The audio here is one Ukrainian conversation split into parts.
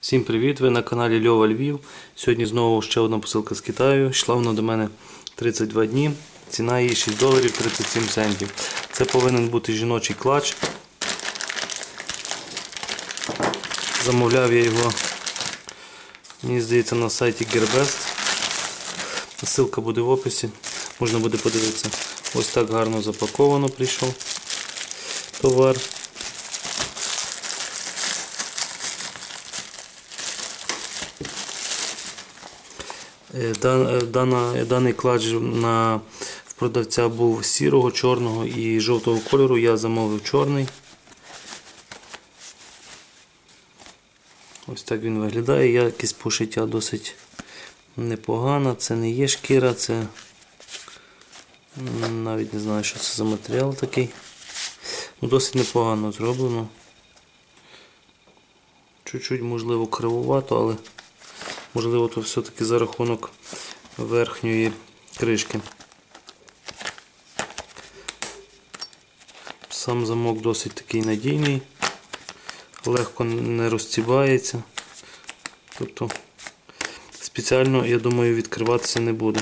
Всім привіт! Ви на каналі Льова Львів. Сьогодні знову ще одна посилка з Китаю. Йшла вона до мене 32 дні. Ціна її 6 доларів 37 центів. Це повинен бути жіночий клач. Замовляв я його, мені здається, на сайті Gearbest. Ссылка буде в описі. Можна буде подивитися. Ось так гарно запаковано прийшов товар. Дана, даний кладж на, в продавця був сірого, чорного і жовтого кольору. Я замовив чорний. Ось так він виглядає. Якість пошиття досить непогана. Це не є шкіра, це навіть не знаю, що це за матеріал такий. Ну, Досить непогано зроблено. Чуть-чуть, можливо, кривувато, але можливо, то все-таки за рахунок верхньої кришки. Сам замок досить такий надійний, легко не розцібається. Тобто спеціально, я думаю, відкриватися не буде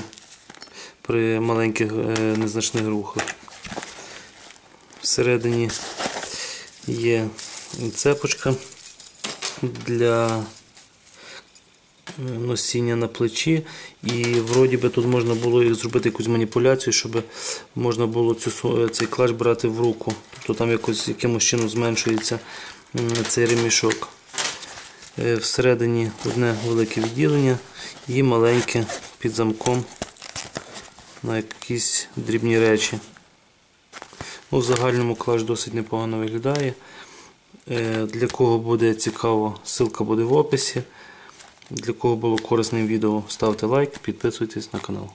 при маленьких е, незначних рухах. Всередині є цепочка для носіння на плечі. І вроді би тут можна було зробити якусь маніпуляцію, щоб можна було цю, цей клач брати в руку. Тобто там якось якимось чином зменшується цей ремішок. Е, Всередині одне велике відділення і маленьке під замком на якісь дрібні речі. Ну, в загальному клаш досить непогано виглядає. Е, Для кого буде цікаво, ссылка буде в описі. Для кого було корисним відео, ставте лайк, підписуйтесь на канал.